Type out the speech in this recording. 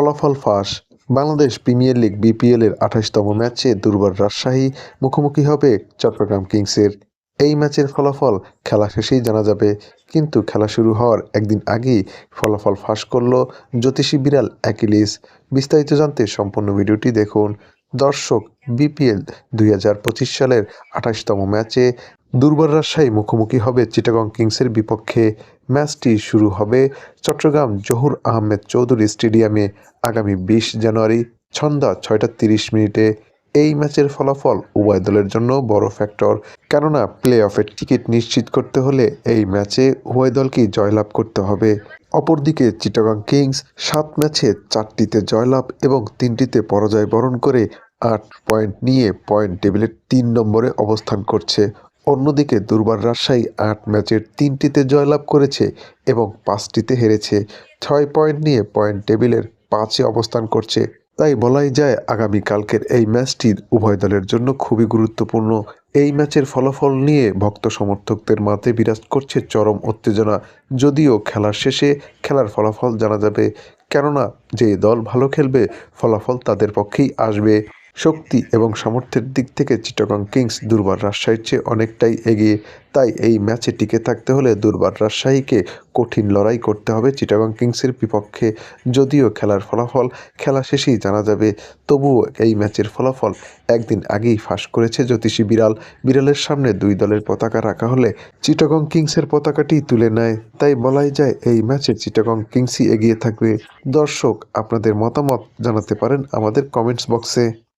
ফলাফল ফাঁস। Bangladesh premier league BPL এর আঠাশতম ম্যাচে দুর্বার রাজশাহী মুখোমুখি হবে চট্টগ্রাম কিংসের। এই ম্যাচের ফলাফল খেলা শেষেই জানা যাবে, কিন্তু খেলা শুরু হওয়ার একদিন আগেই ফলাফল ফাঁস করল জ্যোতিষী বিড়াল অ্যাকিলিস। বিস্তারিত জানতে সম্পূর্ণ ভিডিওটি দেখুন। দর্শক বিপিএল দুই হাজার পঁচিশ সালের আঠাশতম ম্যাচে দুর্বার রাজশাহী মুখোমুখি হবে চিটাগং কিংসের বিপক্ষে। ম্যাচটি শুরু হবে চট্টগ্রাম জহুর আহমেদ চৌধুরী স্টেডিয়ামে আগামী বিশ জানুয়ারি সন্ধ্যা ছয়টা তিরিশ মিনিটে। এই ম্যাচের ফলাফল উভয় দলের জন্য বড় ফ্যাক্টর। কেননা প্লে অফের টিকিট নিশ্চিত করতে হলে এই ম্যাচে উভয় দলকেই জয়লাভ করতে হবে। অপরদিকে চিটাগং কিংস সাত ম্যাচে চারটিতে জয়লাভ এবং তিনটিতে পরাজয় বরণ করে আট পয়েন্ট নিয়ে পয়েন্ট টেবিলের তিন নম্বরে অবস্থান করছে। অন্যদিকে দুর্বার রাজশাহী আট ম্যাচের তিনটিতে জয়লাভ করেছে এবং পাঁচটিতে হেরেছে। ছয় পয়েন্ট নিয়ে পয়েন্ট টেবিলের পাঁচে অবস্থান করছে। তাই বলাই যায়, আগামীকালকের এই ম্যাচটি উভয় দলের জন্য খুবই গুরুত্বপূর্ণ। এই ম্যাচের ফলাফল নিয়ে ভক্ত সমর্থকদের মাঝে বিরাজ করছে চরম উত্তেজনা। যদিও খেলার শেষে খেলার ফলাফল জানা যাবে। কেননা যে দল ভালো খেলবে, ফলাফল তাদের পক্ষেই আসবে। শক্তি এবং সামর্থ্যের দিক থেকে চিটাগং কিংস দুর্বার রাজশাহীর চেয়ে অনেকটাই এগিয়ে। তাই এই ম্যাচে টিকে থাকতে হলে দুর্বার রাজশাহীকে কঠিন লড়াই করতে হবে চিটাগং কিংসের বিপক্ষে। যদিও খেলার ফলাফল খেলা শেষেই জানা যাবে, তবুও এই ম্যাচের ফলাফল একদিন আগেই ফাঁস করেছে জ্যোতিষী বিড়াল। বিড়ালের সামনে দুই দলের পতাকা রাখা হলে চিটাগং কিংসের পতাকাটি তুলে নেয়। তাই বলাই যায় এই ম্যাচে চিটাগং কিংসই এগিয়ে থাকবে। দর্শক, আপনাদের মতামত জানাতে পারেন আমাদের কমেন্টস বক্সে।